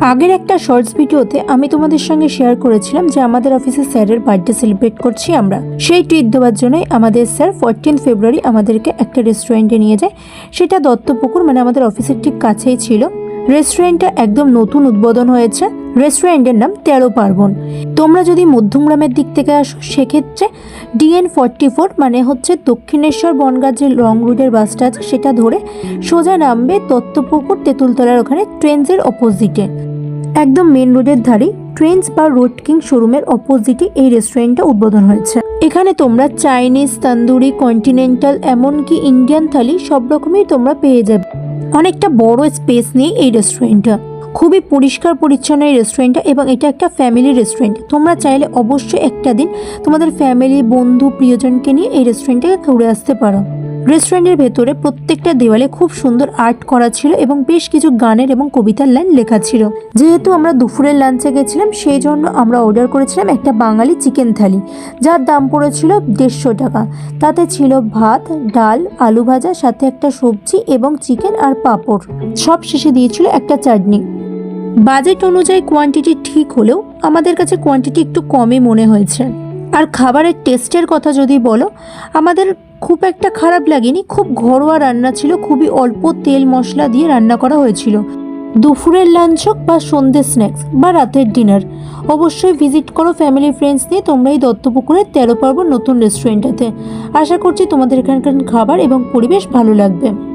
আগের একটা শর্টস ভিডিওতে আমি তোমাদের সঙ্গে শেয়ার করেছিলাম যে আমাদের অফিসে স্যারের বার্থডে সেলিব্রেট করছি আমরা। সেই টুইট দেওয়ার জন্যই আমাদের স্যার ফোরটিন ফেব্রুয়ারি আমাদেরকে একটা রেস্টুরেন্টে নিয়ে যায়। সেটা দত্তপুকুর মানে আমাদের অফিসের ঠিক কাছেই ছিল। রেস্টুরেন্টটা একদম নতুন উদ্বোধন হয়েছে। রেস্টুরেন্টের নাম তেরো পার্বণ। তোমরা যদি মধ্যমগ্রামের দিক থেকে আসো, সেক্ষেত্রে ডিএন ফর্টি ফোর মানে হচ্ছে দক্ষিণেশ্বর বনগাঁ যে লং রুটের বাসটা আছে, সেটা ধরে সোজা নামবে তত্ত্বপুকুর তেঁতুলতলার ওখানে ট্রেন্সের অপোজিটে একদম মেন রোডের ধারে ট্রেন্স বা রোড কিং শোরুমের অপোজিটে এই রেস্টুরেন্টটা উদ্বোধন হয়েছে। এখানে তোমরা চাইনিজ, তান্দুরি কন্টিনেন্টাল এমনকি ইন্ডিয়ান থালি সব রকমই তোমরা পেয়ে যাবে। অনেকটা বড় স্পেস নিয়ে এই রেস্টুরেন্টটা। খুবই পরিষ্কার, পরিচ্ছন্ন এই রেস্টুরেন্টটা এবং এটা একটা ফ্যামিলি রেস্টুরেন্ট তোমরা চাইলে অবশ্যই একটা দিন তোমাদের ফ্যামিলি বন্ধু, প্রিয়জনকে নিয়ে এই রেস্টুরেন্টটাকে ঘুরে আসতে পারো। রেস্টুরেন্টের ভেতরে প্রত্যেকটা দেওয়ালে খুব সুন্দর আর্ট করা ছিল এবং বেশ কিছু গানের এবং কবিতার লাইন লেখা ছিল। যেহেতু আমরা দুপুরের লাঞ্চে গেছিলাম, সেই জন্য আমরা অর্ডার করেছিলাম একটা বাঙালি চিকেন থালি যার দাম পড়েছিল দেড়শো টাকা। তাতে ছিল ভাত, ডাল, আলু ভাজা, সাথে একটা সবজি এবং চিকেন আর পাঁপড়। সব শেষে দিয়েছিল একটা চাটনি। বাজেট অনুযায়ী কোয়ান্টিটি ঠিক হলেও আমাদের কাছে কোয়ান্টিটি একটু কমই মনে হয়েছে। আর খাবারের টেস্টের কথা যদি বলো, আমাদের খুব একটা খারাপ লাগেনি, খুব ঘরোয়া রান্না ছিল, খুবই অল্প তেল মশলা দিয়ে রান্না করা হয়েছিল। দুপুরের লাঞ্চ হোক বা সন্ধ্যে স্ন্যাক্স বা রাতের ডিনার অবশ্যই ভিজিট করো ফ্যামিলি ফ্রেন্ডস নিয়ে তোমরা এই দত্তপুকুরের তেরো পর্ব নতুন রেস্টুরেন্টটাতে আশা করছি তোমাদের এখানকার খাবার এবং পরিবেশ ভালো লাগবে।